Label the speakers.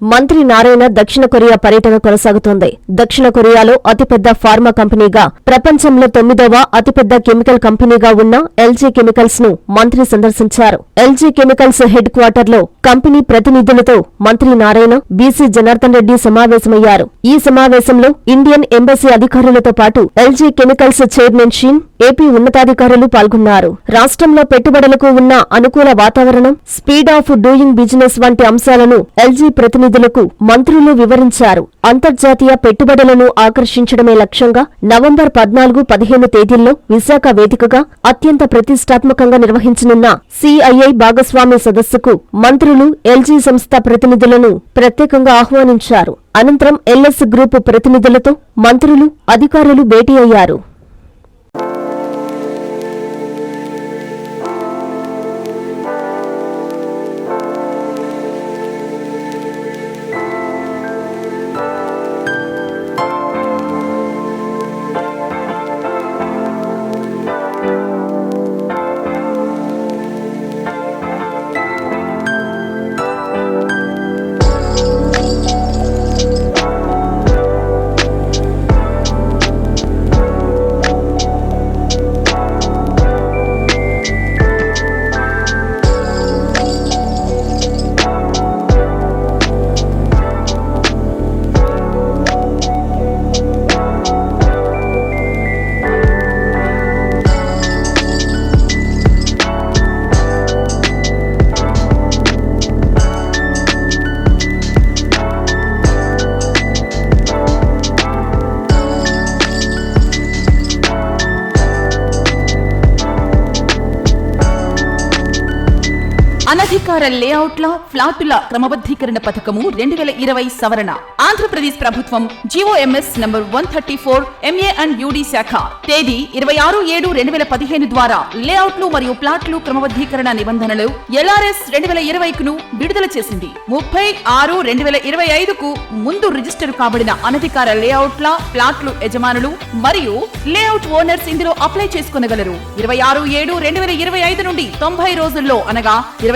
Speaker 1: మంత్రి నారాయణ దక్షిణ కొరియా పర్యటన కొనసాగుతోంది. దక్షిణ కొరియాలో అతిపెద్ద ఫార్మా కంపెనీగా ప్రపంచంలో తొమ్మిదవ అతిపెద్ద కెమికల్ కంపెనీగా ఉన్న ఎల్జీ కెమికల్స్ను మంత్రి సందర్శించారు. ఎల్జీ కెమికల్స్ హెడ్ క్వార్టర్లో కంపెనీ ప్రతినిధులతో మంత్రి నారాయణ బీసీ జనార్దన్ రెడ్డి సమావేశమయ్యారు. ఈ సమావేశంలో ఇండియన్ ఎంబసీ అధికారులతో పాటు LG chemicals chairman Shin AP ఉన్నతాధికారులు పాల్గొన్నారు. రాష్ట్రంలో పెట్టుబడులకు ఉన్న అనుకూల వాతావరణం స్పీడ్ ఆఫ్ డూయింగ్ బిజినెస్ వంటి అంశాలను ఎల్జీ ప్రతినిధులకు మంత్రులు వివరించారు. అంతర్జాతీయ పెట్టుబడులను ఆకర్షించడమే లక్ష్యంగా నవంబర్ పద్నాలుగు పదిహేను తేదీల్లో విశాఖ వేదికగా అత్యంత ప్రతిష్టాత్మకంగా నిర్వహించనున్న సిఐఐ భాగస్వామ్య సదస్సుకు మంత్రులు ఎల్జీ సంస్థ ప్రతినిధులను ప్రత్యేకంగా ఆహ్వానించారు. అనంతరం ఎల్ఎస్ గ్రూపు ప్రతినిధులతో మంత్రులు అధికారులు భేటీ అయ్యారు.
Speaker 2: అనధికార లేఅవుట్ల ఫ్లాటుల క్రమబద్ధీకరణ పథకము రెండు వేల ఇరవై సవరణ. ఆంధ్రప్రదేశ్ ప్రభుత్వం GOMS number one thirty four MA and UD శాఖ తేదీ ఇరవై ఆరు ఏడు రెండు వేల పదిహేను ద్వారా లేఅవుట్లు మరియు ప్లాట్లు క్రమబద్ధీకరణ నిబంధనలు ఎల్ఆర్ఎస్ రెండు వేల ఇరవైకును విడుదల చేసింది. ముప్పై ఆరు రెండు వేల ఇరవై ఐదుకు ముందు రిజిస్టర్ కాబడిన అనధికార లేఅవుట్ల ప్లాట్లు యజమానులు మరియు లేఅవుట్ ఓనర్స్ ఇందులో అప్లై చేసుకునగలరు. ఇరవై ఆరు ఏడు రెండు వేల ఇరవై ఐదు నుండి తొంభై రోజుల్లో అనగా ఇరవై